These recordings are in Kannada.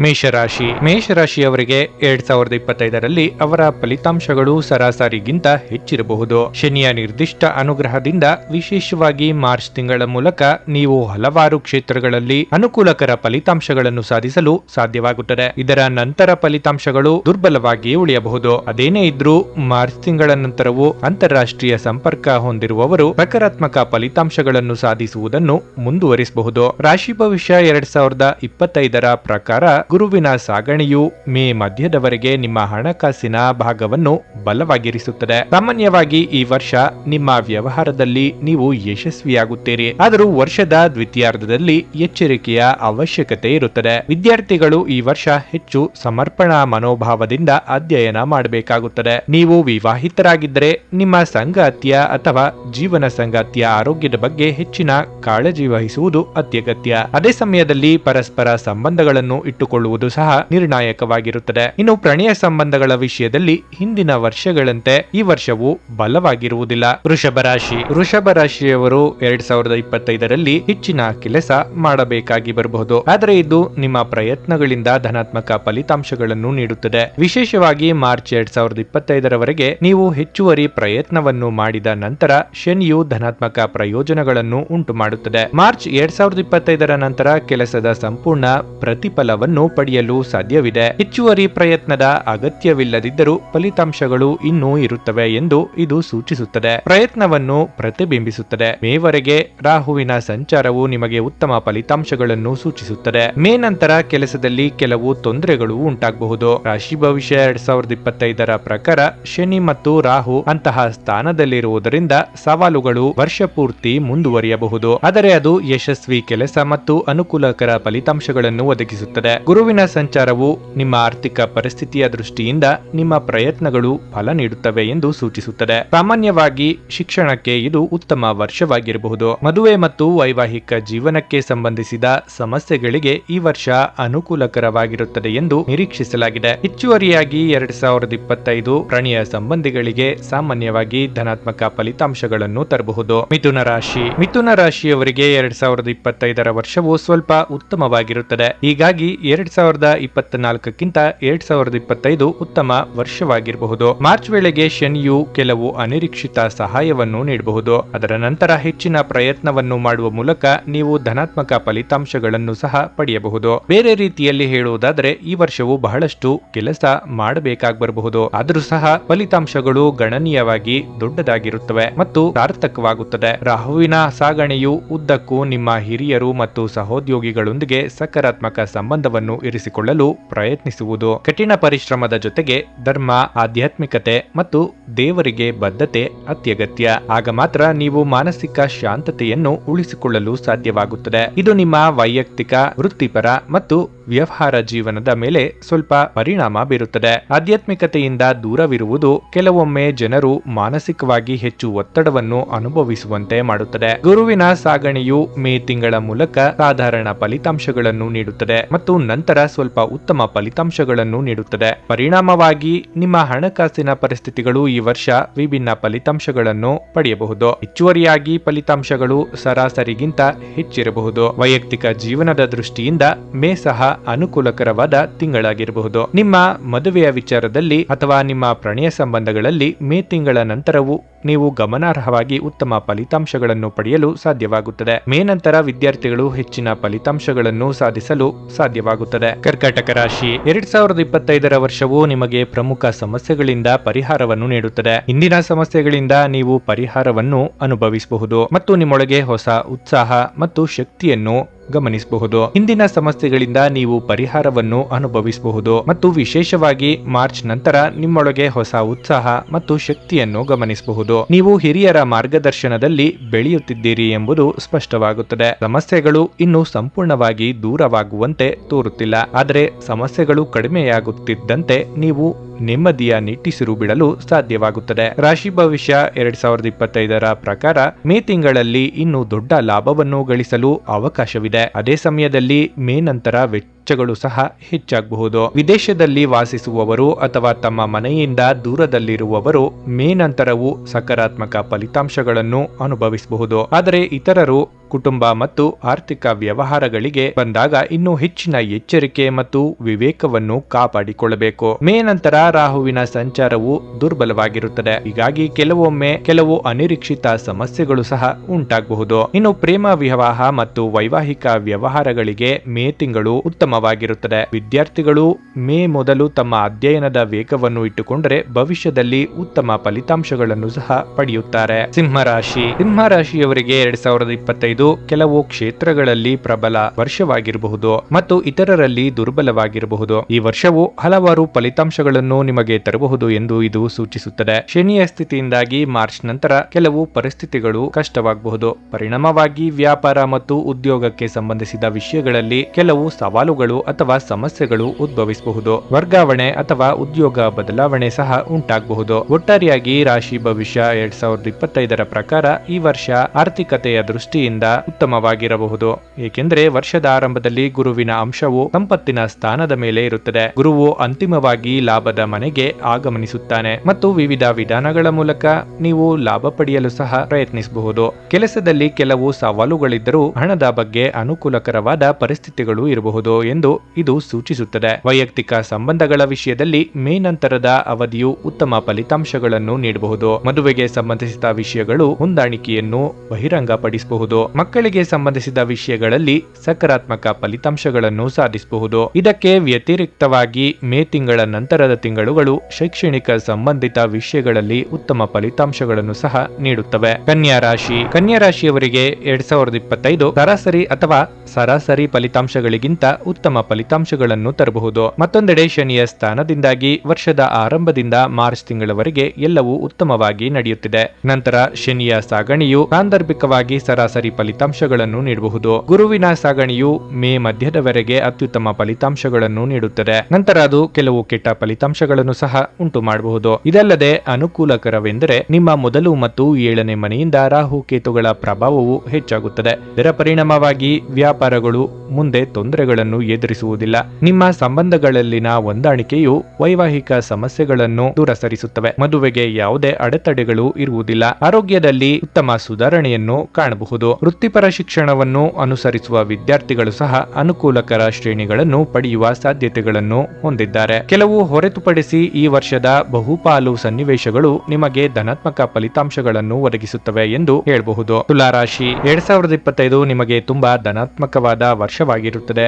ಮೇಷರಾಶಿ. ಮೇಷರಾಶಿಯವರಿಗೆ ಎರಡ್ ಸಾವಿರದ ಇಪ್ಪತ್ತೈದರಲ್ಲಿ ಅವರ ಫಲಿತಾಂಶಗಳು ಸರಾಸರಿಗಿಂತ ಹೆಚ್ಚಿರಬಹುದು. ಶನಿಯ ನಿರ್ದಿಷ್ಟ ಅನುಗ್ರಹದಿಂದ ವಿಶೇಷವಾಗಿ ಮಾರ್ಚ್ ತಿಂಗಳ ಮೂಲಕ ನೀವು ಹಲವಾರು ಕ್ಷೇತ್ರಗಳಲ್ಲಿ ಅನುಕೂಲಕರ ಫಲಿತಾಂಶಗಳನ್ನು ಸಾಧಿಸಲು ಸಾಧ್ಯವಾಗುತ್ತದೆ. ಇದರ ನಂತರ ಫಲಿತಾಂಶಗಳು ದುರ್ಬಲವಾಗಿ ಉಳಿಯಬಹುದು. ಅದೇನೇ ಇದ್ರೂ ಮಾರ್ಚ್ ತಿಂಗಳ ನಂತರವೂ ಅಂತಾರಾಷ್ಟ್ರೀಯ ಸಂಪರ್ಕ ಹೊಂದಿರುವವರು ಸಕಾರಾತ್ಮಕ ಫಲಿತಾಂಶಗಳನ್ನು ಸಾಧಿಸುವುದನ್ನು ಮುಂದುವರಿಸಬಹುದು. ರಾಶಿ ಭವಿಷ್ಯ ಎರಡ್ ಸಾವಿರದ ಇಪ್ಪತ್ತೈದರ ಪ್ರಕಾರ ಗುರುವಿನ ಸಾಗಣೆಯು ಮೇ ಮಧ್ಯದವರೆಗೆ ನಿಮ್ಮ ಹಣಕಾಸಿನ ಭಾಗವನ್ನು ಬಲವಾಗಿರಿಸುತ್ತದೆ. ಸಾಮಾನ್ಯವಾಗಿ ಈ ವರ್ಷ ನಿಮ್ಮ ವ್ಯವಹಾರದಲ್ಲಿ ನೀವು ಯಶಸ್ವಿಯಾಗುತ್ತೀರಿ. ಆದರೂ ವರ್ಷದ ದ್ವಿತೀಯಾರ್ಧದಲ್ಲಿ ಎಚ್ಚರಿಕೆಯ ಅವಶ್ಯಕತೆ ಇರುತ್ತದೆ. ವಿದ್ಯಾರ್ಥಿಗಳು ಈ ವರ್ಷ ಹೆಚ್ಚು ಸಮರ್ಪಣಾ ಮನೋಭಾವದಿಂದ ಅಧ್ಯಯನ ಮಾಡಬೇಕಾಗುತ್ತದೆ. ನೀವು ವಿವಾಹಿತರಾಗಿದ್ದರೆ ನಿಮ್ಮ ಸಂಗಾತಿಯ ಅಥವಾ ಜೀವನ ಸಂಗಾತಿಯ ಆರೋಗ್ಯದ ಬಗ್ಗೆ ಹೆಚ್ಚಿನ ಕಾಳಜಿ ವಹಿಸುವುದು ಅತ್ಯಗತ್ಯ. ಅದೇ ಸಮಯದಲ್ಲಿ ಪರಸ್ಪರ ಸಂಬಂಧಗಳನ್ನು ಇಟ್ಟುಕೊಳ್ಳುವುದು ಸಹ ನಿರ್ಣಾಯಕವಾಗಿರುತ್ತದೆ. ಇನ್ನು ಪ್ರಣಯ ಸಂಬಂಧಗಳ ವಿಷಯದಲ್ಲಿ ಹಿಂದಿನ ವರ್ಷಗಳಂತೆ ಈ ವರ್ಷವು ಬಲವಾಗಿರುವುದಿಲ್ಲ. ವೃಷಭ ರಾಶಿ. ವೃಷಭ ರಾಶಿಯವರು ಎರಡ್ ಸಾವಿರದ ಇಪ್ಪತ್ತೈದರಲ್ಲಿ ಹೆಚ್ಚಿನ ಕೆಲಸ ಮಾಡಬೇಕಾಗಿ ಬರಬಹುದು. ಆದರೆ ಇದು ನಿಮ್ಮ ಪ್ರಯತ್ನಗಳಿಂದ ಧನಾತ್ಮಕ ಫಲಿತಾಂಶಗಳನ್ನು ನೀಡುತ್ತದೆ. ವಿಶೇಷವಾಗಿ ಮಾರ್ಚ್ ಎರಡ್ ಸಾವಿರದ ಇಪ್ಪತ್ತೈದರವರೆಗೆ ನೀವು ಹೆಚ್ಚುವರಿ ಪ್ರಯತ್ನವನ್ನು ಮಾಡಿದ ನಂತರ ಶನಿಯು ಧನಾತ್ಮಕ ಪ್ರಯೋಜನಗಳನ್ನು ಉಂಟು ಮಾಡುತ್ತದೆ ಮಾರ್ಚ್ ಎರಡ್ ಸಾವಿರದ ಇಪ್ಪತ್ತೈದರ ನಂತರ ಕೆಲಸದ ಸಂಪೂರ್ಣ ಪ್ರತಿಫಲವನ್ನು ಪಡೆಯಲು ಸಾಧ್ಯವಿದೆ. ಹೆಚ್ಚುವರಿ ಪ್ರಯತ್ನದ ಅಗತ್ಯವಿಲ್ಲದಿದ್ದರೂ ಫಲಿತಾಂಶಗಳು ಇನ್ನೂ ಇರುತ್ತವೆ ಎಂದು ಇದು ಸೂಚಿಸುತ್ತದೆ. ಪ್ರಯತ್ನವನ್ನು ಪ್ರತಿಬಿಂಬಿಸುತ್ತದೆ. ಮೇವರೆಗೆ ರಾಹುವಿನ ಸಂಚಾರವು ನಿಮಗೆ ಉತ್ತಮ ಫಲಿತಾಂಶಗಳನ್ನು ಸೂಚಿಸುತ್ತದೆ. ಮೇ ನಂತರ ಕೆಲಸದಲ್ಲಿ ಕೆಲವು ತೊಂದರೆಗಳು ಉಂಟಾಗಬಹುದು. ರಾಶಿ ಭವಿಷ್ಯ ಎರಡ್ ಸಾವಿರದ ಇಪ್ಪತ್ತೈದರ ಪ್ರಕಾರ ಶನಿ ಮತ್ತು ರಾಹು ಅಂತಹ ಸ್ಥಾನದಲ್ಲಿರುವುದರಿಂದ ಸವಾಲುಗಳು ವರ್ಷ ಪೂರ್ತಿ ಮುಂದುವರಿಯಬಹುದು. ಆದರೆ ಅದು ಯಶಸ್ವಿ ಕೆಲಸ ಮತ್ತು ಅನುಕೂಲಕರ ಫಲಿತಾಂಶಗಳನ್ನು ಒದಗಿಸುತ್ತದೆ. ಗುರುವಿನ ಸಂಚಾರವು ನಿಮ್ಮ ಆರ್ಥಿಕ ಪರಿಸ್ಥಿತಿಯ ದೃಷ್ಟಿಯಿಂದ ನಿಮ್ಮ ಪ್ರಯತ್ನಗಳು ಫಲ ನೀಡುತ್ತವೆ ಎಂದು ಸೂಚಿಸುತ್ತದೆ. ಸಾಮಾನ್ಯವಾಗಿ ಶಿಕ್ಷಣಕ್ಕೆ ಇದು ಉತ್ತಮ ವರ್ಷವಾಗಿರಬಹುದು. ಮದುವೆ ಮತ್ತು ವೈವಾಹಿಕ ಜೀವನಕ್ಕೆ ಸಂಬಂಧಿಸಿದ ಸಮಸ್ಯೆಗಳಿಗೆ ಈ ವರ್ಷ ಅನುಕೂಲಕರವಾಗಿರುತ್ತದೆ ಎಂದು ನಿರೀಕ್ಷಿಸಲಾಗಿದೆ. ಹೆಚ್ಚುವರಿಯಾಗಿ ಎರಡ್ ಸಾವಿರದ ಇಪ್ಪತ್ತೈದು ಪ್ರಣಿಯ ಸಂಬಂಧಿಗಳಿಗೆ ಸಾಮಾನ್ಯವಾಗಿ ಧನಾತ್ಮಕ ಫಲಿತಾಂಶಗಳನ್ನು ತರಬಹುದು. ಮಿಥುನ ರಾಶಿ. ಮಿಥುನ ರಾಶಿಯವರಿಗೆ ಎರಡ್ ಸಾವಿರದ ಇಪ್ಪತ್ತೈದರ ವರ್ಷವು ಸ್ವಲ್ಪ ಉತ್ತಮವಾಗಿರುತ್ತದೆ. ಹೀಗಾಗಿ ಎರಡ್ ಸಾವಿರದ ಇಪ್ಪತ್ನಾಲ್ಕಕ್ಕಿಂತ ಎರಡ್ ಸಾವಿರದ ಇಪ್ಪತ್ತೈದು ಉತ್ತಮ ವರ್ಷವಾಗಿರಬಹುದು. ಮಾರ್ಚ್ ವೇಳೆಗೆ ಶನಿಯು ಕೆಲವು ಅನಿರೀಕ್ಷಿತ ಸಹಾಯವನ್ನು ನೀಡಬಹುದು. ಅದರ ನಂತರ ಹೆಚ್ಚಿನ ಪ್ರಯತ್ನವನ್ನು ಮಾಡುವ ಮೂಲಕ ನೀವು ಧನಾತ್ಮಕ ಫಲಿತಾಂಶಗಳನ್ನು ಸಹ ಪಡೆಯಬಹುದು. ಬೇರೆ ರೀತಿಯಲ್ಲಿ ಹೇಳುವುದಾದರೆ, ಈ ವರ್ಷವು ಬಹಳಷ್ಟು ಕೆಲಸ ಮಾಡಬೇಕಾಗಿ ಬರಬಹುದು ಆದರೂ ಸಹ ಫಲಿತಾಂಶಗಳು ಗಣನೀಯವಾಗಿ ದೊಡ್ಡದಾಗಿರುತ್ತವೆ ಮತ್ತು ಸಾರ್ಥಕವಾಗುತ್ತದೆ. ರಾಹುವಿನ ಸಾಗಣೆಯು ಉದ್ದಕ್ಕೂ ನಿಮ್ಮ ಹಿರಿಯರು ಮತ್ತು ಸಹೋದ್ಯೋಗಿಗಳೊಂದಿಗೆ ಸಕಾರಾತ್ಮಕ ಸಂಬಂಧವನ್ನು ಇರಿಸಿಕೊಳ್ಳಲು ಪ್ರಯತ್ನಿಸುವುದು. ಕಠಿಣ ಪರಿಶ್ರಮದ ಜೊತೆಗೆ ಧರ್ಮ, ಆಧ್ಯಾತ್ಮಿಕತೆ ಮತ್ತು ದೇವರಿಗೆ ಬದ್ಧತೆ ಅತ್ಯಗತ್ಯ. ಆಗ ಮಾತ್ರ ನೀವು ಮಾನಸಿಕ ಶಾಂತತೆಯನ್ನು ಉಳಿಸಿಕೊಳ್ಳಲು ಸಾಧ್ಯವಾಗುತ್ತದೆ. ಇದು ನಿಮ್ಮ ವೈಯಕ್ತಿಕ, ವೃತ್ತಿಪರ ಮತ್ತು ವ್ಯವಹಾರ ಜೀವನದ ಮೇಲೆ ಸ್ವಲ್ಪ ಪರಿಣಾಮ ಬೀರುತ್ತದೆ. ಆಧ್ಯಾತ್ಮಿಕತೆಯಿಂದ ದೂರವಿರುವುದು ಕೆಲವೊಮ್ಮೆ ಜನರು ಮಾನಸಿಕವಾಗಿ ಹೆಚ್ಚು ಒತ್ತಡವನ್ನು ಅನುಭವಿಸುವಂತೆ ಮಾಡುತ್ತದೆ. ಗುರುವಿನ ಸಾಗಣೆಯು ಮೇ ತಿಂಗಳ ಮೂಲಕ ಸಾಧಾರಣ ಫಲಿತಾಂಶಗಳನ್ನು ನೀಡುತ್ತದೆ ಮತ್ತು ನಂತರ ಸ್ವಲ್ಪ ಉತ್ತಮ ಫಲಿತಾಂಶಗಳನ್ನು ನೀಡುತ್ತದೆ. ಪರಿಣಾಮವಾಗಿ, ನಿಮ್ಮ ಹಣಕಾಸಿನ ಪರಿಸ್ಥಿತಿಗಳು ಈ ವರ್ಷ ವಿಭಿನ್ನ ಫಲಿತಾಂಶಗಳನ್ನು ಪಡೆಯಬಹುದು. ಹೆಚ್ಚುವರಿಯಾಗಿ ಫಲಿತಾಂಶಗಳು ಸರಾಸರಿಗಿಂತ ಹೆಚ್ಚಿರಬಹುದು. ವೈಯಕ್ತಿಕ ಜೀವನದ ದೃಷ್ಟಿಯಿಂದ ಮೇ ಸಹ ಅನುಕೂಲಕರವಾದ ತಿಂಗಳಾಗಿರಬಹುದು. ನಿಮ್ಮ ಮದುವೆಯ ವಿಚಾರದಲ್ಲಿ ಅಥವಾ ನಿಮ್ಮ ಪ್ರಣಯ ಸಂಬಂಧಗಳಲ್ಲಿ ಮೇ ತಿಂಗಳ ನಂತರವೂ ನೀವು ಗಮನಾರ್ಹವಾಗಿ ಉತ್ತಮ ಫಲಿತಾಂಶಗಳನ್ನು ಪಡೆಯಲು ಸಾಧ್ಯವಾಗುತ್ತದೆ. ಮೇ ನಂತರ ವಿದ್ಯಾರ್ಥಿಗಳು ಹೆಚ್ಚಿನ ಫಲಿತಾಂಶಗಳನ್ನು ಸಾಧಿಸಲು ಸಾಧ್ಯವಾಗುತ್ತದೆ. ಕರ್ಕಾಟಕ ರಾಶಿ, ಎರಡ್ ಸಾವಿರದ ಇಪ್ಪತ್ತೈದರ ವರ್ಷವು ನಿಮಗೆ ಪ್ರಮುಖ ಸಮಸ್ಯೆಗಳಿಂದ ಪರಿಹಾರವನ್ನು ನೀಡುತ್ತದೆ. ಇಂದಿನ ಸಮಸ್ಯೆಗಳಿಂದ ನೀವು ಪರಿಹಾರವನ್ನು ಅನುಭವಿಸಬಹುದು. ಮತ್ತು ನಿಮ್ಮೊಳಗೆ ಹೊಸ ಉತ್ಸಾಹ ಮತ್ತು ಶಕ್ತಿಯನ್ನು ಗಮನಿಸಬಹುದು. ಹಿಂದಿನ ಸಮಸ್ಯೆಗಳಿಂದ ನೀವು ಪರಿಹಾರವನ್ನು ಅನುಭವಿಸಬಹುದು ಮತ್ತು ವಿಶೇಷವಾಗಿ ಮಾರ್ಚ್ ನಂತರ ನಿಮ್ಮೊಳಗೆ ಹೊಸ ಉತ್ಸಾಹ ಮತ್ತು ಶಕ್ತಿಯನ್ನು ಗಮನಿಸಬಹುದು. ನೀವು ಹಿರಿಯರ ಮಾರ್ಗದರ್ಶನದಲ್ಲಿ ಬೆಳೆಯುತ್ತಿದ್ದೀರಿ ಎಂಬುದು ಸ್ಪಷ್ಟವಾಗುತ್ತದೆ. ಸಮಸ್ಯೆಗಳು ಇನ್ನು ಸಂಪೂರ್ಣವಾಗಿ ದೂರವಾಗುವಂತೆ ತೋರುತ್ತಿಲ್ಲ. ಆದರೆ ಸಮಸ್ಯೆಗಳು ಕಡಿಮೆಯಾಗುತ್ತಿದ್ದಂತೆ ನೀವು ನೆಮ್ಮದಿಯ ನಿಟ್ಟಿಸಿರು ಬಿಡಲು ಸಾಧ್ಯವಾಗುತ್ತದೆ. ರಾಶಿ ಭವಿಷ್ಯ ಎರಡ್ ಸಾವಿರದ ಇಪ್ಪತ್ತೈದರ ಪ್ರಕಾರ ಮೇ ತಿಂಗಳಲ್ಲಿ ಇನ್ನು ದೊಡ್ಡ ಲಾಭವನ್ನು ಗಳಿಸಲು ಅವಕಾಶವಿದೆ. ಅದೇ ಸಮಯದಲ್ಲಿ ಮೇ ನಂತರ ವೆಚ್ಚಗಳು ಸಹ ಹೆಚ್ಚಾಗಬಹುದು. ವಿದೇಶದಲ್ಲಿ ವಾಸಿಸುವವರು ಅಥವಾ ತಮ್ಮ ಮನೆಯಿಂದ ದೂರದಲ್ಲಿರುವವರು ಮೇ ನಂತರವೂ ಸಕಾರಾತ್ಮಕ ಫಲಿತಾಂಶಗಳನ್ನು ಅನುಭವಿಸಬಹುದು. ಆದರೆ ಇತರರು ಕುಟುಂಬ ಮತ್ತು ಆರ್ಥಿಕ ವ್ಯವಹಾರಗಳಿಗೆ ಬಂದಾಗ ಇನ್ನೂ ಹೆಚ್ಚಿನ ಎಚ್ಚರಿಕೆ ಮತ್ತು ವಿವೇಕವನ್ನು ಕಾಪಾಡಿಕೊಳ್ಳಬೇಕು. ಮೇ ನಂತರ ರಾಹುವಿನ ಸಂಚಾರವು ದುರ್ಬಲವಾಗಿರುತ್ತದೆ. ಹೀಗಾಗಿ ಕೆಲವೊಮ್ಮೆ ಕೆಲವು ಅನಿರೀಕ್ಷಿತ ಸಮಸ್ಯೆಗಳು ಸಹ ಉಂಟಾಗಬಹುದು. ಇನ್ನು ಪ್ರೇಮ ವಿವಾಹ ಮತ್ತು ವೈವಾಹಿಕ ವ್ಯವಹಾರಗಳಿಗೆ ಮೇ ತಿಂಗಳು ಉತ್ತಮವಾಗಿರುತ್ತದೆ. ವಿದ್ಯಾರ್ಥಿಗಳು ಮೇ ಮೊದಲು ತಮ್ಮ ಅಧ್ಯಯನದ ವೇಗವನ್ನು ಇಟ್ಟುಕೊಂಡರೆ ಭವಿಷ್ಯದಲ್ಲಿ ಉತ್ತಮ ಫಲಿತಾಂಶಗಳನ್ನು ಸಹ ಪಡೆಯುತ್ತಾರೆ. ಸಿಂಹರಾಶಿ. ಸಿಂಹರಾಶಿಯವರಿಗೆ ಎರಡ್ ಸಾವಿರದ ಇಪ್ಪತ್ತೈದು ಕೆಲವು ಕ್ಷೇತ್ರಗಳಲ್ಲಿ ಪ್ರಬಲ ವರ್ಷವಾಗಿರಬಹುದು ಮತ್ತು ಇತರರಲ್ಲಿ ದುರ್ಬಲವಾಗಿರಬಹುದು. ಈ ವರ್ಷವು ಹಲವಾರು ಫಲಿತಾಂಶಗಳನ್ನು ನಿಮಗೆ ತರಬಹುದು ಎಂದು ಇದು ಸೂಚಿಸುತ್ತದೆ. ಶನಿಯ ಸ್ಥಿತಿಯಿಂದಾಗಿ ಮಾರ್ಚ್ ನಂತರ ಕೆಲವು ಪರಿಸ್ಥಿತಿಗಳು ಕಷ್ಟವಾಗಬಹುದು. ಪರಿಣಾಮವಾಗಿ ವ್ಯಾಪಾರ ಮತ್ತು ಉದ್ಯೋಗಕ್ಕೆ ಸಂಬಂಧಿಸಿದ ವಿಷಯಗಳಲ್ಲಿ ಕೆಲವು ಸವಾಲುಗಳು ಅಥವಾ ಸಮಸ್ಯೆಗಳು ಉದ್ಭವಿಸಬಹುದು. ವರ್ಗಾವಣೆ ಅಥವಾ ಉದ್ಯೋಗ ಬದಲಾವಣೆ ಸಹ ಉಂಟಾಗಬಹುದು. ಒಟ್ಟಾರೆಯಾಗಿ ರಾಶಿ ಭವಿಷ್ಯ ಎರಡ್ ಸಾವಿರದ ಇಪ್ಪತ್ತೈದರ ಪ್ರಕಾರ ಈ ವರ್ಷ ಆರ್ಥಿಕತೆಯ ದೃಷ್ಟಿಯಿಂದ ಉತ್ತಮವಾಗಿರಬಹುದು. ಏಕೆಂದರೆ ವರ್ಷದ ಆರಂಭದಲ್ಲಿ ಗುರುವಿನ ಅಂಶವು ಸಂಪತ್ತಿನ ಸ್ಥಾನದ ಮೇಲೆ ಇರುತ್ತದೆ. ಗುರುವು ಅಂತಿಮವಾಗಿ ಲಾಭದ ಮನೆಗೆ ಆಗಮನಿಸುತ್ತಾನೆ ಮತ್ತು ವಿವಿಧ ವಿಧಾನಗಳ ಮೂಲಕ ನೀವು ಲಾಭ ಪಡೆಯಲು ಸಹ ಪ್ರಯತ್ನಿಸಬಹುದು. ಕೆಲಸದಲ್ಲಿ ಕೆಲವು ಸವಾಲುಗಳಿದ್ದರೂ ಹಣದ ಬಗ್ಗೆ ಅನುಕೂಲಕರವಾದ ಪರಿಸ್ಥಿತಿಗಳು ಇರಬಹುದು. ಎಂದು ಇದು ಸೂಚಿಸುತ್ತದೆ. ವೈಯಕ್ತಿಕ ಸಂಬಂಧಗಳ ವಿಷಯದಲ್ಲಿ ಮೇ ನಂತರದ ಅವಧಿಯು ಉತ್ತಮ ಫಲಿತಾಂಶಗಳನ್ನು ನೀಡಬಹುದು. ಮದುವೆಗೆ ಸಂಬಂಧಿಸಿದ ವಿಷಯಗಳು ಹೊಂದಾಣಿಕೆಯನ್ನು ಬಹಿರಂಗಪಡಿಸಬಹುದು. ಮಕ್ಕಳಿಗೆ ಸಂಬಂಧಿಸಿದ ವಿಷಯಗಳಲ್ಲಿ ಸಕಾರಾತ್ಮಕ ಫಲಿತಾಂಶಗಳನ್ನು ಸಾಧಿಸಬಹುದು. ಇದಕ್ಕೆ ವ್ಯತಿರಿಕ್ತವಾಗಿ ಮೇ ತಿಂಗಳ ನಂತರದ ತಿಂಗಳುಗಳು ಶೈಕ್ಷಣಿಕ ಸಂಬಂಧಿತ ವಿಷಯಗಳಲ್ಲಿ ಉತ್ತಮ ಫಲಿತಾಂಶಗಳನ್ನು ಸಹ ನೀಡುತ್ತವೆ. ಕನ್ಯಾ ರಾಶಿ. ಕನ್ಯಾ ರಾಶಿಯವರಿಗೆ ಎರಡ್ ಸಾವಿರದ ಇಪ್ಪತ್ತೈದು ಸರಾಸರಿ ಅಥವಾ ಸರಾಸರಿ ಫಲಿತಾಂಶಗಳಿಗಿಂತ ಉತ್ತಮ ಫಲಿತಾಂಶಗಳನ್ನು ತರಬಹುದು. ಮತ್ತೊಂದೆಡೆ ಶನಿಯ ಸ್ಥಾನದಿಂದಾಗಿ ವರ್ಷದ ಆರಂಭದಿಂದ ಮಾರ್ಚ್ ತಿಂಗಳವರೆಗೆ ಎಲ್ಲವೂ ಉತ್ತಮವಾಗಿ ನಡೆಯುತ್ತಿದೆ. ನಂತರ ಶನಿಯ ಸಾಗಣೆಯು ಸಾಂದರ್ಭಿಕವಾಗಿ ಸರಾಸರಿ ಫಲಿತಾಂಶಗಳನ್ನು ನೀಡಬಹುದು. ಗುರುವಿನ ಸಾಗಣೆಯು ಮೇ ಮಧ್ಯದವರೆಗೆ ಅತ್ಯುತ್ತಮ ಫಲಿತಾಂಶಗಳನ್ನು ನೀಡುತ್ತದೆ. ನಂತರ ಅದು ಕೆಲವು ಕೆಟ್ಟ ಫಲಿತಾಂಶಗಳನ್ನು ಸಹ ಉಂಟು ಮಾಡಬಹುದು. ಇದಲ್ಲದೆ ಅನುಕೂಲಕರವೆಂದರೆ ನಿಮ್ಮ ಮೊದಲು ಮತ್ತು ಏಳನೇ ಮನೆಯಿಂದ ರಾಹು ಕೇತುಗಳ ಪ್ರಭಾವವು ಹೆಚ್ಚಾಗುತ್ತದೆ. ಇದರ ಪರಿಣಾಮವಾಗಿ ವ್ಯಾಪಾರಗಳು ಮುಂದೆ ತೊಂದರೆಗಳನ್ನು ಎದುರಿಸುವುದಿಲ್ಲ. ನಿಮ್ಮ ಸಂಬಂಧಗಳಲ್ಲಿನ ಹೊಂದಾಣಿಕೆಯು ವೈವಾಹಿಕ ಸಮಸ್ಯೆಗಳನ್ನು ದೂರಸರಿಸುತ್ತವೆ. ಮದುವೆಗೆ ಯಾವುದೇ ಅಡೆತಡೆಗಳು ಇರುವುದಿಲ್ಲ. ಆರೋಗ್ಯದಲ್ಲಿ ಉತ್ತಮ ಸುಧಾರಣೆಯನ್ನು ಕಾಣಬಹುದು. ವೃತ್ತಿಪರ ಶಿಕ್ಷಣವನ್ನು ಅನುಸರಿಸುವ ವಿದ್ಯಾರ್ಥಿಗಳು ಸಹ ಅನುಕೂಲಕರ ಶ್ರೇಣಿಗಳನ್ನು ಪಡೆಯುವ ಸಾಧ್ಯತೆಗಳನ್ನು ಹೊಂದಿದ್ದಾರೆ. ಕೆಲವು ಹೊರತುಪಡಿಸಿ ಈ ವರ್ಷದ ಬಹುಪಾಲು ಸನ್ನಿವೇಶಗಳು ನಿಮಗೆ ಧನಾತ್ಮಕ ಫಲಿತಾಂಶಗಳನ್ನು ಒದಗಿಸುತ್ತವೆ ಎಂದು ಹೇಳಬಹುದು. ತುಲಾರಾಶಿ ಎರಡ್ ಸಾವಿರದ ಇಪ್ಪತ್ತೈದು ನಿಮಗೆ ತುಂಬಾ ಧನಾತ್ಮಕವಾದ ವರ್ಷವಾಗಿರುತ್ತದೆ.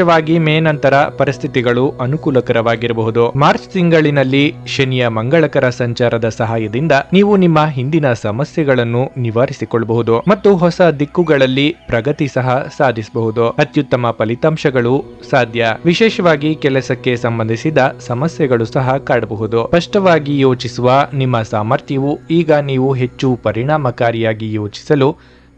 ವಿಶೇಷವಾಗಿ ಮೇ ನಂತರ ಪರಿಸ್ಥಿತಿಗಳು ಅನುಕೂಲಕರವಾಗಿರಬಹುದು. ಮಾರ್ಚ್ ತಿಂಗಳಿನಲ್ಲಿ ಶನಿಯ ಮಂಗಳಕರ ಸಂಚಾರದ ಸಹಾಯದಿಂದ ನೀವು ನಿಮ್ಮ ಹಿಂದಿನ ಸಮಸ್ಯೆಗಳನ್ನು ನಿವಾರಿಸಿಕೊಳ್ಳಬಹುದು ಮತ್ತು ಹೊಸ ದಿಕ್ಕುಗಳಲ್ಲಿ ಪ್ರಗತಿ ಸಹ ಸಾಧಿಸಬಹುದು. ಅತ್ಯುತ್ತಮ ಫಲಿತಾಂಶಗಳು ಸಾಧ್ಯ. ವಿಶೇಷವಾಗಿ ಕೆಲಸಕ್ಕೆ ಸಂಬಂಧಿಸಿದ ಸಮಸ್ಯೆಗಳು ಸಹ ಕಾಡಬಹುದು. ಸ್ಪಷ್ಟವಾಗಿ ಯೋಚಿಸುವ ನಿಮ್ಮ ಸಾಮರ್ಥ್ಯವು ಈಗ ನೀವು ಹೆಚ್ಚು ಪರಿಣಾಮಕಾರಿಯಾಗಿ ಯೋಚಿಸಲು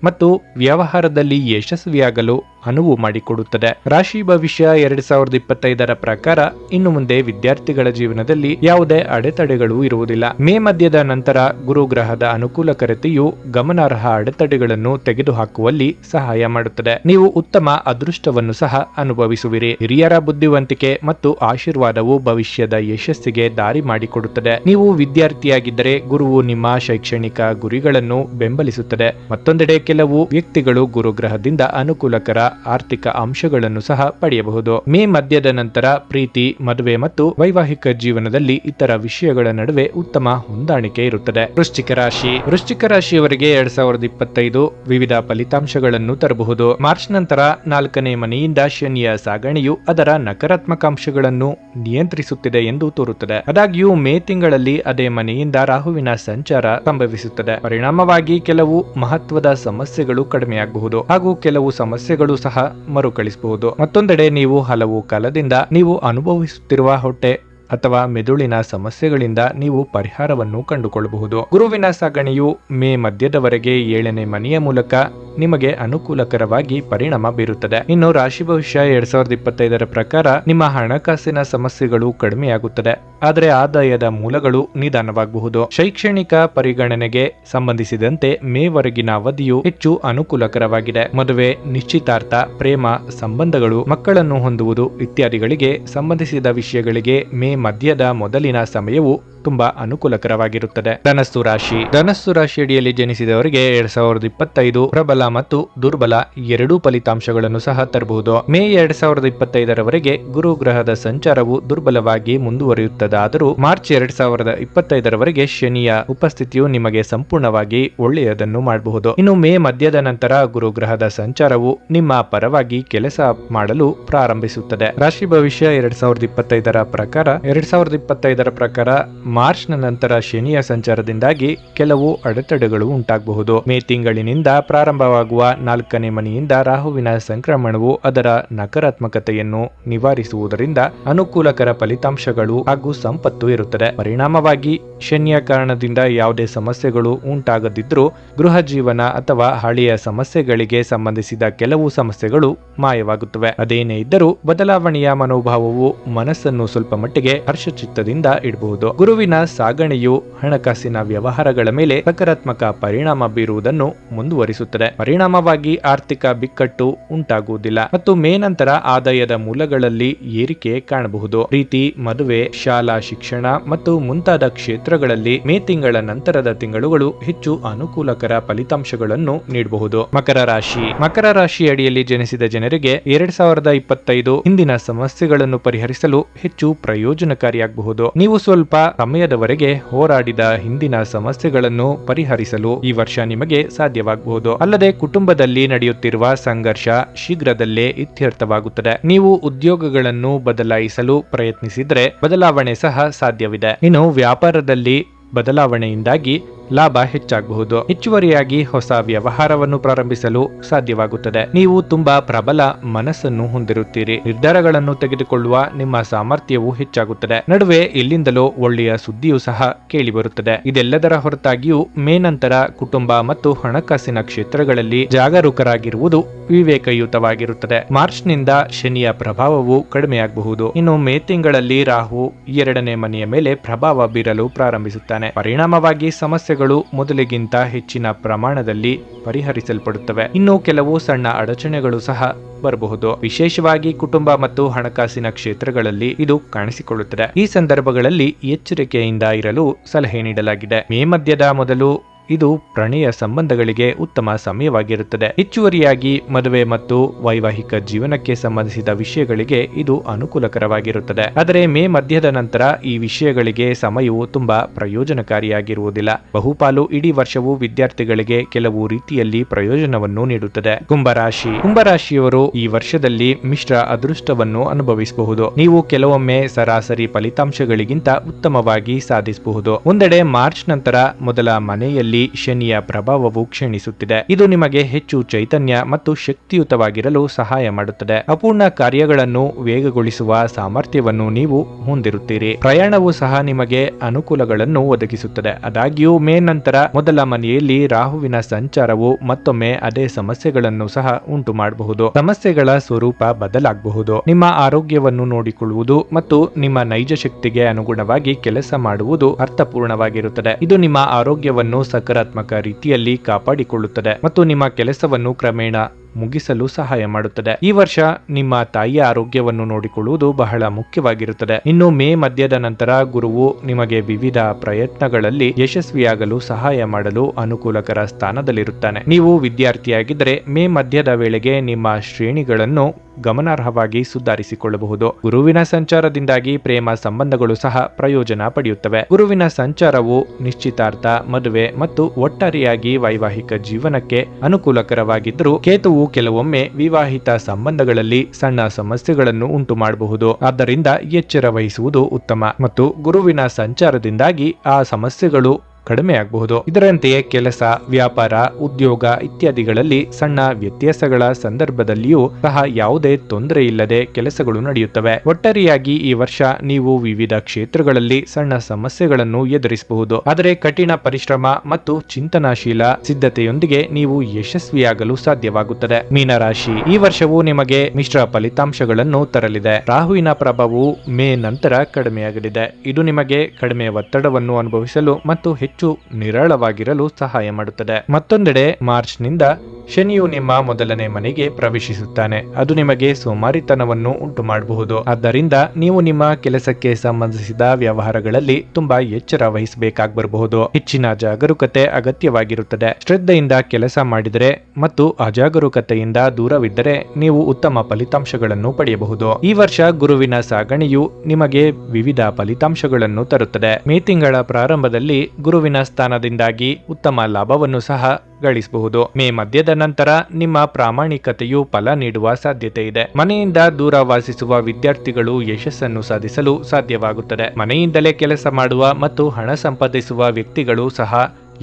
ಮತ್ತು ವ್ಯವಹಾರದಲ್ಲಿ ಯಶಸ್ವಿಯಾಗಲು ಅನುವು ಮಾಡಿಕೊಡುತ್ತದೆ. ರಾಶಿ ಭವಿಷ್ಯ ಎರಡ್ ಸಾವಿರದ ಇಪ್ಪತ್ತೈದರ ಪ್ರಕಾರ ಇನ್ನು ಮುಂದೆ ವಿದ್ಯಾರ್ಥಿಗಳ ಜೀವನದಲ್ಲಿ ಯಾವುದೇ ಅಡೆತಡೆಗಳು ಇರುವುದಿಲ್ಲ. ಮೇ ಮಧ್ಯದ ನಂತರ ಗುರುಗ್ರಹದ ಅನುಕೂಲಕರತೆಯು ಗಮನಾರ್ಹ ಅಡೆತಡೆಗಳನ್ನು ತೆಗೆದುಹಾಕುವಲ್ಲಿ ಸಹಾಯ ಮಾಡುತ್ತದೆ. ನೀವು ಉತ್ತಮ ಅದೃಷ್ಟವನ್ನು ಸಹ ಅನುಭವಿಸುವಿರಿ. ಹಿರಿಯರ ಬುದ್ಧಿವಂತಿಕೆ ಮತ್ತು ಆಶೀರ್ವಾದವು ಭವಿಷ್ಯದ ಯಶಸ್ಸಿಗೆ ದಾರಿ ಮಾಡಿಕೊಡುತ್ತದೆ. ನೀವು ವಿದ್ಯಾರ್ಥಿಯಾಗಿದ್ದರೆ ಗುರುವು ನಿಮ್ಮ ಶೈಕ್ಷಣಿಕ ಗುರಿಗಳನ್ನು ಬೆಂಬಲಿಸುತ್ತದೆ. ಮತ್ತೊಂದೆಡೆ ಕೆಲವು ವ್ಯಕ್ತಿಗಳು ಗುರುಗ್ರಹದಿಂದ ಅನುಕೂಲಕರ ಆರ್ಥಿಕ ಅಂಶಗಳನ್ನು ಸಹ ಪಡೆಯಬಹುದು. ಮೇ ಮಧ್ಯದ ನಂತರ ಪ್ರೀತಿ, ಮದುವೆ ಮತ್ತು ವೈವಾಹಿಕ ಜೀವನದಲ್ಲಿ ಇತರ ವಿಷಯಗಳ ನಡುವೆ ಉತ್ತಮ ಹೊಂದಾಣಿಕೆ ಇರುತ್ತದೆ. ವೃಶ್ಚಿಕ ರಾಶಿ. ವೃಶ್ಚಿಕ ರಾಶಿಯವರಿಗೆ ಎರಡ್ ಸಾವಿರದ ಇಪ್ಪತ್ತೈದು ವಿವಿಧ ಫಲಿತಾಂಶಗಳನ್ನು ತರಬಹುದು. ಮಾರ್ಚ್ ನಂತರ ನಾಲ್ಕನೇ ಮನೆಯಿಂದ ಶನಿಯ ಸಾಗಣೆಯು ಅದರ ನಕಾರಾತ್ಮಕ ಅಂಶಗಳನ್ನು ನಿಯಂತ್ರಿಸುತ್ತಿದೆ ಎಂದು ತೋರುತ್ತದೆ. ಆದಾಗ್ಯೂ ಮೇ ತಿಂಗಳಲ್ಲಿ ಅದೇ ಮನೆಯಿಂದ ರಾಹುವಿನ ಸಂಚಾರ ಸಂಭವಿಸುತ್ತದೆ. ಪರಿಣಾಮವಾಗಿ ಕೆಲವು ಮಹತ್ವದ ಸಮಸ್ಯೆಗಳು ಕಡಿಮೆಯಾಗಬಹುದು. ಹಾಗೂ ಕೆಲವು ಸಮಸ್ಯೆಗಳು ಸಹ ಮರುಕಳಿಸಬಹುದು. ಮತ್ತೊಂದೆಡೆ ನೀವು ಹಲವು ಕಾಲದಿಂದ ನೀವು ಅನುಭವಿಸುತ್ತಿರುವ ಹೊಟ್ಟೆ ಅಥವಾ ಮೆದುಳಿನ ಸಮಸ್ಯೆಗಳಿಂದ ನೀವು ಪರಿಹಾರವನ್ನು ಕಂಡುಕೊಳ್ಳಬಹುದು. ಗುರುವಿನ ಸಾಗಣೆಯು ಮೇ ಮಧ್ಯದವರೆಗೆ ಏಳನೇ ಮನೆಯ ಮೂಲಕ ನಿಮಗೆ ಅನುಕೂಲಕರವಾಗಿ ಪರಿಣಾಮ ಬೀರುತ್ತದೆ. ಇನ್ನು ರಾಶಿ ಭವಿಷ್ಯ ಎರಡ್ ಸಾವಿರದ ಇಪ್ಪತ್ತೈದರ ಪ್ರಕಾರ ನಿಮ್ಮ ಹಣಕಾಸಿನ ಸಮಸ್ಯೆಗಳು ಕಡಿಮೆಯಾಗುತ್ತದೆ. ಆದರೆ ಆದಾಯದ ಮೂಲಗಳು ನಿಧಾನವಾಗಬಹುದು. ಶೈಕ್ಷಣಿಕ ಪರಿಗಣನೆಗೆ ಸಂಬಂಧಿಸಿದಂತೆ ಮೇವರೆಗಿನ ಅವಧಿಯು ಹೆಚ್ಚು ಅನುಕೂಲಕರವಾಗಿದೆ. ಮದುವೆ, ನಿಶ್ಚಿತಾರ್ಥ, ಪ್ರೇಮ, ಸಂಬಂಧಗಳು, ಮಕ್ಕಳನ್ನು ಹೊಂದುವುದು ಇತ್ಯಾದಿಗಳಿಗೆ ಸಂಬಂಧಿಸಿದ ವಿಷಯಗಳಿಗೆ ಮೇ ಮಧ್ಯದ ಮೊದಲಿನ ಸಮಯವು ತುಂಬಾ ಅನುಕೂಲಕರವಾಗಿರುತ್ತದೆ. ಧನಸ್ಸು ರಾಶಿ. ಧನಸ್ಸು ರಾಶಿ ಅಡಿಯಲ್ಲಿ ಜನಿಸಿದವರಿಗೆ ಎರಡ್ ಸಾವಿರದ ಇಪ್ಪತ್ತೈದು ಪ್ರಬಲ ಮತ್ತು ದುರ್ಬಲ ಎರಡೂ ಫಲಿತಾಂಶಗಳನ್ನು ಸಹ ತರಬಹುದು. ಮೇ ಎರಡ್ ಸಾವಿರದ ಇಪ್ಪತ್ತೈದರವರೆಗೆ ಗುರು ಗ್ರಹದ ಸಂಚಾರವು ದುರ್ಬಲವಾಗಿ ಮುಂದುವರಿಯುತ್ತದಾದರೂ ಮಾರ್ಚ್ ಎರಡ್ ಸಾವಿರದ ಇಪ್ಪತ್ತೈದರವರೆಗೆ ಶನಿಯ ಉಪಸ್ಥಿತಿಯು ನಿಮಗೆ ಸಂಪೂರ್ಣವಾಗಿ ಒಳ್ಳೆಯದನ್ನು ಮಾಡಬಹುದು. ಇನ್ನು ಮೇ ಮಧ್ಯದ ನಂತರ ಗುರು ಗ್ರಹದ ಸಂಚಾರವು ನಿಮ್ಮ ಪರವಾಗಿ ಕೆಲಸ ಮಾಡಲು ಪ್ರಾರಂಭಿಸುತ್ತದೆ. ರಾಶಿ ಭವಿಷ್ಯ ಎರಡ್ ಸಾವಿರದ ಇಪ್ಪತ್ತೈದರ ಪ್ರಕಾರ, ಎರಡ್ ಸಾವಿರದ ಇಪ್ಪತ್ತೈದರ ಪ್ರಕಾರ ಮಾರ್ಚ್ನ ನಂತರ ಶನಿಯ ಸಂಚಾರದಿಂದಾಗಿ ಕೆಲವು ಅಡೆತಡೆಗಳು ಉಂಟಾಗಬಹುದು. ಮೇ ತಿಂಗಳಿನಿಂದ ಪ್ರಾರಂಭವಾಗುವ ನಾಲ್ಕನೇ ಮನೆಯಿಂದ ರಾಹುವಿನ ಸಂಕ್ರಮಣವು ಅದರ ನಕಾರಾತ್ಮಕತೆಯನ್ನು ನಿವಾರಿಸುವುದರಿಂದ ಅನುಕೂಲಕರ ಫಲಿತಾಂಶಗಳು ಹಾಗೂ ಸಂಪತ್ತು ಇರುತ್ತದೆ. ಪರಿಣಾಮವಾಗಿ, ಶನಿಯ ಕಾರಣದಿಂದ ಯಾವುದೇ ಸಮಸ್ಯೆಗಳು ಉಂಟಾಗದಿದ್ದರೂ ಗೃಹ ಜೀವನ ಅಥವಾ ಹಳೆಯ ಸಮಸ್ಯೆಗಳಿಗೆ ಸಂಬಂಧಿಸಿದ ಕೆಲವು ಸಮಸ್ಯೆಗಳು ಮಾಯವಾಗುತ್ತವೆ. ಅದೇನೇ ಇದ್ದರೂ ಬದಲಾವಣೆಯ ಮನೋಭಾವವು ಮನಸ್ಸನ್ನು ಸ್ವಲ್ಪ ಮಟ್ಟಿಗೆ ಹರ್ಷಚಿತ್ತದಿಂದ ಇಡಬಹುದು. ಗುರುವಿನ ಸಾಗಣೆಯು ಹಣಕಾಸಿನ ವ್ಯವಹಾರಗಳ ಮೇಲೆ ಸಕಾರಾತ್ಮಕ ಪರಿಣಾಮ ಬೀರುವುದನ್ನು ಮುಂದುವರಿಸುತ್ತದೆ. ಪರಿಣಾಮವಾಗಿ ಆರ್ಥಿಕ ಬಿಕ್ಕಟ್ಟು ಉಂಟಾಗುವುದಿಲ್ಲ ಮತ್ತು ಮೇ ನಂತರ ಆದಾಯದ ಮೂಲಗಳಲ್ಲಿ ಏರಿಕೆ ಕಾಣಬಹುದು. ಪ್ರೀತಿ ಮದುವೆ, ಶಾಲಾ ಶಿಕ್ಷಣ ಮತ್ತು ಮುಂತಾದ ಕ್ಷೇತ್ರಗಳಲ್ಲಿ ಮೇ ತಿಂಗಳ ನಂತರದ ತಿಂಗಳುಗಳು ಹೆಚ್ಚು ಅನುಕೂಲಕರ ಫಲಿತಾಂಶಗಳನ್ನು ನೀಡಬಹುದು. ಮಕರ ರಾಶಿ. ಮಕರ ರಾಶಿ ಅಡಿಯಲ್ಲಿ ಜನಿಸಿದ ಜನರಿಗೆ ಎರಡ್ ಸಾವಿರದ ಇಪ್ಪತ್ತೈದು ಹಿಂದಿನ ಸಮಸ್ಯೆಗಳನ್ನು ಪರಿಹರಿಸಲು ಹೆಚ್ಚು ಪ್ರಯೋಜನಕಾರಿಯಾಗಬಹುದು. ನೀವು ಸ್ವಲ್ಪ ಸಮಯದವರೆಗೆ ಹೋರಾಡಿದ ಹಿಂದಿನ ಸಮಸ್ಯೆಗಳನ್ನು ಪರಿಹರಿಸಲು ಈ ವರ್ಷ ನಿಮಗೆ ಸಾಧ್ಯವಾಗಬಹುದು. ಅಲ್ಲದೆ ಕುಟುಂಬದಲ್ಲಿ ನಡೆಯುತ್ತಿರುವ ಸಂಘರ್ಷ ಶೀಘ್ರದಲ್ಲೇ ಇತ್ಯರ್ಥವಾಗುತ್ತದೆ. ನೀವು ಉದ್ಯೋಗಗಳನ್ನು ಬದಲಾಯಿಸಲು ಪ್ರಯತ್ನಿಸಿದರೆ ಬದಲಾವಣೆ ಸಹ ಸಾಧ್ಯವಿದೆ. ಇನ್ನು ವ್ಯಾಪಾರದಲ್ಲಿ ಬದಲಾವಣೆಯಿಂದಾಗಿ ಲಾಭ ಹೆಚ್ಚಾಗಬಹುದು. ಹೆಚ್ಚುವರಿಯಾಗಿ ಹೊಸ ವ್ಯವಹಾರವನ್ನು ಪ್ರಾರಂಭಿಸಲು ಸಾಧ್ಯವಾಗುತ್ತದೆ. ನೀವು ತುಂಬಾ ಪ್ರಬಲ ಮನಸ್ಸನ್ನು ಹೊಂದಿರುತ್ತೀರಿ. ನಿರ್ಧಾರಗಳನ್ನು ತೆಗೆದುಕೊಳ್ಳುವ ನಿಮ್ಮ ಸಾಮರ್ಥ್ಯವು ಹೆಚ್ಚಾಗುತ್ತದೆ. ನಡುವೆ ಇಲ್ಲಿಂದಲೂ ಒಳ್ಳೆಯ ಸುದ್ದಿಯೂ ಸಹ ಕೇಳಿಬರುತ್ತದೆ. ಇದೆಲ್ಲದರ ಹೊರತಾಗಿಯೂ ಮೇ ನಂತರ ಕುಟುಂಬ ಮತ್ತು ಹಣಕಾಸಿನ ಕ್ಷೇತ್ರಗಳಲ್ಲಿ ಜಾಗರೂಕರಾಗಿರುವುದು ವಿವೇಕಯುತವಾಗಿರುತ್ತದೆ. ಮಾರ್ಚ್ನಿಂದ ಶನಿಯ ಪ್ರಭಾವವು ಕಡಿಮೆಯಾಗಬಹುದು. ಇನ್ನು ಮೇ ತಿಂಗಳಲ್ಲಿ ರಾಹು ಎರಡನೇ ಮನೆಯ ಮೇಲೆ ಪ್ರಭಾವ ಬೀರಲು ಪ್ರಾರಂಭಿಸುತ್ತಾನೆ. ಪರಿಣಾಮವಾಗಿ ಸಮಸ್ಯೆಗಳು ಮೊದಲಿಗಿಂತ ಹೆಚ್ಚಿನ ಪ್ರಮಾಣದಲ್ಲಿ ಪರಿಹರಿಸಲ್ಪಡುತ್ತವೆ. ಇನ್ನು ಕೆಲವು ಸಣ್ಣ ಅಡಚಣೆಗಳು ಸಹ ಬರಬಹುದು. ವಿಶೇಷವಾಗಿ ಕುಟುಂಬ ಮತ್ತು ಹಣಕಾಸಿನ ಕ್ಷೇತ್ರಗಳಲ್ಲಿ ಇದು ಕಾಣಿಸಿಕೊಳ್ಳುತ್ತದೆ. ಈ ಸಂದರ್ಭಗಳಲ್ಲಿ ಎಚ್ಚರಿಕೆಯಿಂದ ಇರಲು ಸಲಹೆ ನೀಡಲಾಗಿದೆ. ಮೇ ಮಧ್ಯದ ಮೊದಲು ಇದು ಪ್ರಣಯ ಸಂಬಂಧಗಳಿಗೆ ಉತ್ತಮ ಸಮಯವಾಗಿರುತ್ತದೆ. ಹೆಚ್ಚುವರಿಯಾಗಿ ಮದುವೆ ಮತ್ತು ವೈವಾಹಿಕ ಜೀವನಕ್ಕೆ ಸಂಬಂಧಿಸಿದ ವಿಷಯಗಳಿಗೆ ಇದು ಅನುಕೂಲಕರವಾಗಿರುತ್ತದೆ. ಆದರೆ ಮೇ ಮಧ್ಯದ ನಂತರ ಈ ವಿಷಯಗಳಿಗೆ ಸಮಯವು ತುಂಬಾ ಪ್ರಯೋಜನಕಾರಿಯಾಗಿರುವುದಿಲ್ಲ. ಬಹುಪಾಲು ಇಡೀ ವರ್ಷವು ವಿದ್ಯಾರ್ಥಿಗಳಿಗೆ ಕೆಲವು ರೀತಿಯಲ್ಲಿ ಪ್ರಯೋಜನವನ್ನು ನೀಡುತ್ತದೆ. ಕುಂಭರಾಶಿ. ಕುಂಭರಾಶಿಯವರು ಈ ವರ್ಷದಲ್ಲಿ ಮಿಶ್ರ ಅದೃಷ್ಟವನ್ನು ಅನುಭವಿಸಬಹುದು. ನೀವು ಕೆಲವೊಮ್ಮೆ ಸರಾಸರಿ ಫಲಿತಾಂಶಗಳಿಗಿಂತ ಉತ್ತಮವಾಗಿ ಸಾಧಿಸಬಹುದು. ಒಂದೆಡೆ ಮಾರ್ಚ್ ನಂತರ ಮೊದಲ ಮನೆಯಲ್ಲಿ ಶನಿಯ ಪ್ರಭಾವವು ಕ್ಷೀಣಿಸುತ್ತಿದೆ. ಇದು ನಿಮಗೆ ಹೆಚ್ಚು ಚೈತನ್ಯ ಮತ್ತು ಶಕ್ತಿಯುತವಾಗಿರಲು ಸಹಾಯ ಮಾಡುತ್ತದೆ. ಅಪೂರ್ಣ ಕಾರ್ಯಗಳನ್ನು ವೇಗಗೊಳಿಸುವ ಸಾಮರ್ಥ್ಯವನ್ನು ನೀವು ಹೊಂದಿರುತ್ತೀರಿ. ಪ್ರಯಾಣವು ಸಹ ನಿಮಗೆ ಅನುಕೂಲಗಳನ್ನು ಒದಗಿಸುತ್ತದೆ. ಆದಾಗ್ಯೂ, ಮೇ ನಂತರ ಮೊದಲ ಮನೆಯಲ್ಲಿ ರಾಹುವಿನ ಸಂಚಾರವು ಮತ್ತೊಮ್ಮೆ ಅದೇ ಸಮಸ್ಯೆಗಳನ್ನು ಸಹ ಉಂಟು ಮಾಡಬಹುದು ಸಮಸ್ಯೆಗಳ ಸ್ವರೂಪ ಬದಲಾಗಬಹುದು. ನಿಮ್ಮ ಆರೋಗ್ಯವನ್ನು ನೋಡಿಕೊಳ್ಳುವುದು ಮತ್ತು ನಿಮ್ಮ ನೈಜ ಶಕ್ತಿಗೆ ಅನುಗುಣವಾಗಿ ಕೆಲಸ ಮಾಡುವುದು ಅರ್ಥಪೂರ್ಣವಾಗಿರುತ್ತದೆ. ಇದು ನಿಮ್ಮ ಆರೋಗ್ಯವನ್ನು ಸಕಾರಾತ್ಮಕ ರೀತಿಯಲ್ಲಿ ಕಾಪಾಡಿಕೊಳ್ಳುತ್ತದೆ ಮತ್ತು ನಿಮ್ಮ ಕೆಲಸವನ್ನು ಕ್ರಮೇಣ ಮುಗಿಸಲು ಸಹಾಯ ಮಾಡುತ್ತದೆ. ಈ ವರ್ಷ ನಿಮ್ಮ ತಾಯಿಯ ಆರೋಗ್ಯವನ್ನು ನೋಡಿಕೊಳ್ಳುವುದು ಬಹಳ ಮುಖ್ಯವಾಗಿರುತ್ತದೆ. ಇನ್ನು ಮೇ ಮಧ್ಯದ ನಂತರ ಗುರುವು ನಿಮಗೆ ವಿವಿಧ ಪ್ರಯತ್ನಗಳಲ್ಲಿ ಯಶಸ್ವಿಯಾಗಲು ಸಹಾಯ ಮಾಡಲು ಅನುಕೂಲಕರ ಸ್ಥಾನದಲ್ಲಿರುತ್ತಾನೆ. ನೀವು ವಿದ್ಯಾರ್ಥಿಯಾಗಿದ್ದರೆ ಮೇ ಮಧ್ಯದ ವೇಳೆಗೆ ನಿಮ್ಮ ಶ್ರೇಣಿಗಳನ್ನು ಗಮನಾರ್ಹವಾಗಿ ಸುಧಾರಿಸಿಕೊಳ್ಳಬಹುದು. ಗುರುವಿನ ಸಂಚಾರದಿಂದಾಗಿ ಪ್ರೇಮ ಸಂಬಂಧಗಳು ಸಹ ಪ್ರಯೋಜನ ಪಡೆಯುತ್ತವೆ. ಗುರುವಿನ ಸಂಚಾರವು ನಿಶ್ಚಿತಾರ್ಥ, ಮದುವೆ ಮತ್ತು ಒಟ್ಟಾರೆಯಾಗಿ ವೈವಾಹಿಕ ಜೀವನಕ್ಕೆ ಅನುಕೂಲಕರವಾಗಿದ್ದರೂ ಕೇತುವು ಕೆಲವೊಮ್ಮೆ ವಿವಾಹಿತ ಸಂಬಂಧಗಳಲ್ಲಿ ಸಣ್ಣ ಸಮಸ್ಯೆಗಳನ್ನು ಉಂಟು ಮಾಡಬಹುದು ಆದ್ದರಿಂದ ಎಚ್ಚರ ವಹಿಸುವುದು ಉತ್ತಮ. ಮತ್ತು ಗುರುವಿನ ಸಂಚಾರದಿಂದಾಗಿ ಆ ಸಮಸ್ಯೆಗಳು ಕಡಿಮೆ ಆಗಬಹುದು ಇದರಂತೆಯೇ ಕೆಲಸ, ವ್ಯಾಪಾರ, ಉದ್ಯೋಗ ಇತ್ಯಾದಿಗಳಲ್ಲಿ ಸಣ್ಣ ವ್ಯತ್ಯಾಸಗಳ ಸಂದರ್ಭದಲ್ಲಿಯೂ ಸಹ ಯಾವುದೇ ತೊಂದರೆ ಇಲ್ಲದೆ ಕೆಲಸಗಳು ನಡೆಯುತ್ತವೆ. ಒಟ್ಟಾರೆಯಾಗಿ ಈ ವರ್ಷ ನೀವು ವಿವಿಧ ಕ್ಷೇತ್ರಗಳಲ್ಲಿ ಸಣ್ಣ ಸಮಸ್ಯೆಗಳನ್ನು ಎದುರಿಸಬಹುದು. ಆದರೆ ಕಠಿಣ ಪರಿಶ್ರಮ ಮತ್ತು ಚಿಂತನಾಶೀಲ ಸಿದ್ಧತೆಯೊಂದಿಗೆ ನೀವು ಯಶಸ್ವಿಯಾಗಲು ಸಾಧ್ಯವಾಗುತ್ತದೆ. ಮೀನರಾಶಿ, ಈ ವರ್ಷವು ನಿಮಗೆ ಮಿಶ್ರ ಫಲಿತಾಂಶಗಳನ್ನು ತರಲಿದೆ. ರಾಹುವಿನ ಪ್ರಭಾವವು ಮೇ ನಂತರ ಕಡಿಮೆಯಾಗಲಿದೆ. ಇದು ನಿಮಗೆ ಕಡಿಮೆ ಒತ್ತಡವನ್ನು ಅನುಭವಿಸಲು ಮತ್ತು ಹೆಚ್ಚು ನಿರಳವಾಗಿರಲು ಸಹಾಯ ಮಾಡುತ್ತದೆ. ಮತ್ತೊಂದೆಡೆ ಮಾರ್ಚ್ನಿಂದ ಶನಿಯು ನಿಮ್ಮ ಮೊದಲನೇ ಮನೆಗೆ ಪ್ರವೇಶಿಸುತ್ತಾನೆ. ಅದು ನಿಮಗೆ ಸೋಮಾರಿತನವನ್ನು ಉಂಟು ಮಾಡಬಹುದು ಆದ್ದರಿಂದ ನೀವು ನಿಮ್ಮ ಕೆಲಸಕ್ಕೆ ಸಂಬಂಧಿಸಿದ ವ್ಯವಹಾರಗಳಲ್ಲಿ ತುಂಬಾ ಎಚ್ಚರ ವಹಿಸಬೇಕಾಗಿ ಬರಬಹುದು ಹೆಚ್ಚಿನ ಜಾಗರೂಕತೆ ಅಗತ್ಯವಾಗಿರುತ್ತದೆ. ಶ್ರದ್ಧೆಯಿಂದ ಕೆಲಸ ಮಾಡಿದರೆ ಮತ್ತು ಅಜಾಗರೂಕತೆಯಿಂದ ದೂರವಿದ್ದರೆ ನೀವು ಉತ್ತಮ ಫಲಿತಾಂಶಗಳನ್ನು ಪಡೆಯಬಹುದು. ಈ ವರ್ಷ ಗುರುವಿನ ಸಾಗಣೆಯು ನಿಮಗೆ ವಿವಿಧ ಫಲಿತಾಂಶಗಳನ್ನು ತರುತ್ತದೆ. ಮೇ ತಿಂಗಳ ಪ್ರಾರಂಭದಲ್ಲಿ ಗುರುವಿನ ಸ್ಥಾನದಿಂದಾಗಿ ಉತ್ತಮ ಲಾಭವನ್ನು ಸಹ ಗಳಿಸಬಹುದು. ಮೇ ಮಧ್ಯದ ನಂತರ ನಿಮ್ಮ ಪ್ರಾಮಾಣಿಕತೆಯು ಫಲ ನೀಡುವ ಸಾಧ್ಯತೆ ಇದೆ. ಮನೆಯಿಂದ ದೂರ ವಾಸಿಸುವ ವಿದ್ಯಾರ್ಥಿಗಳು ಯಶಸ್ಸನ್ನು ಸಾಧಿಸಲು ಸಾಧ್ಯವಾಗುತ್ತದೆ. ಮನೆಯಿಂದಲೇ ಕೆಲಸ ಮಾಡುವ ಮತ್ತು ಹಣ ಸಂಪಾದಿಸುವ ವ್ಯಕ್ತಿಗಳು ಸಹ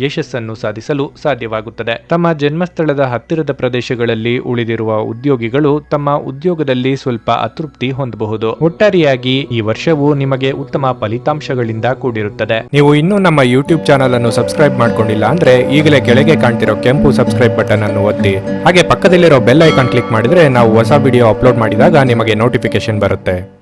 ಯಶಸ್ಸನ್ನು ಸಾಧಿಸಲು ಸಾಧ್ಯವಾಗುತ್ತದೆ. ತಮ್ಮ ಜನ್ಮಸ್ಥಳದ ಹತ್ತಿರದ ಪ್ರದೇಶಗಳಲ್ಲಿ ಉಳಿದಿರುವ ಉದ್ಯೋಗಿಗಳು ತಮ್ಮ ಉದ್ಯೋಗದಲ್ಲಿ ಸ್ವಲ್ಪ ಅತೃಪ್ತಿ ಹೊಂದಬಹುದು. ಒಟ್ಟಾರೆಯಾಗಿ ಈ ವರ್ಷವು ನಿಮಗೆ ಉತ್ತಮ ಫಲಿತಾಂಶಗಳಿಂದ ಕೂಡಿರುತ್ತದೆ. ನೀವು ಇನ್ನೂ ನಮ್ಮ ಯೂಟ್ಯೂಬ್ ಚಾನಲ್ ಅನ್ನು ಸಬ್ಸ್ಕ್ರೈಬ್ ಮಾಡ್ಕೊಂಡಿಲ್ಲ ಅಂದ್ರೆ ಈಗಲೇ ಕೆಳಗೆ ಕಾಣ್ತಿರೋ ಕೆಂಪು ಸಬ್ಸ್ಕ್ರೈಬ್ ಬಟನ್ ಅನ್ನು ಒತ್ತಿ. ಹಾಗೆ ಪಕ್ಕದಲ್ಲಿರೋ ಬೆಲ್ ಐಕಾನ್ ಕ್ಲಿಕ್ ಮಾಡಿದ್ರೆ ನಾವು ಹೊಸ ವಿಡಿಯೋ ಅಪ್ಲೋಡ್ ಮಾಡಿದಾಗ ನಿಮಗೆ ನೋಟಿಫಿಕೇಶನ್ ಬರುತ್ತೆ.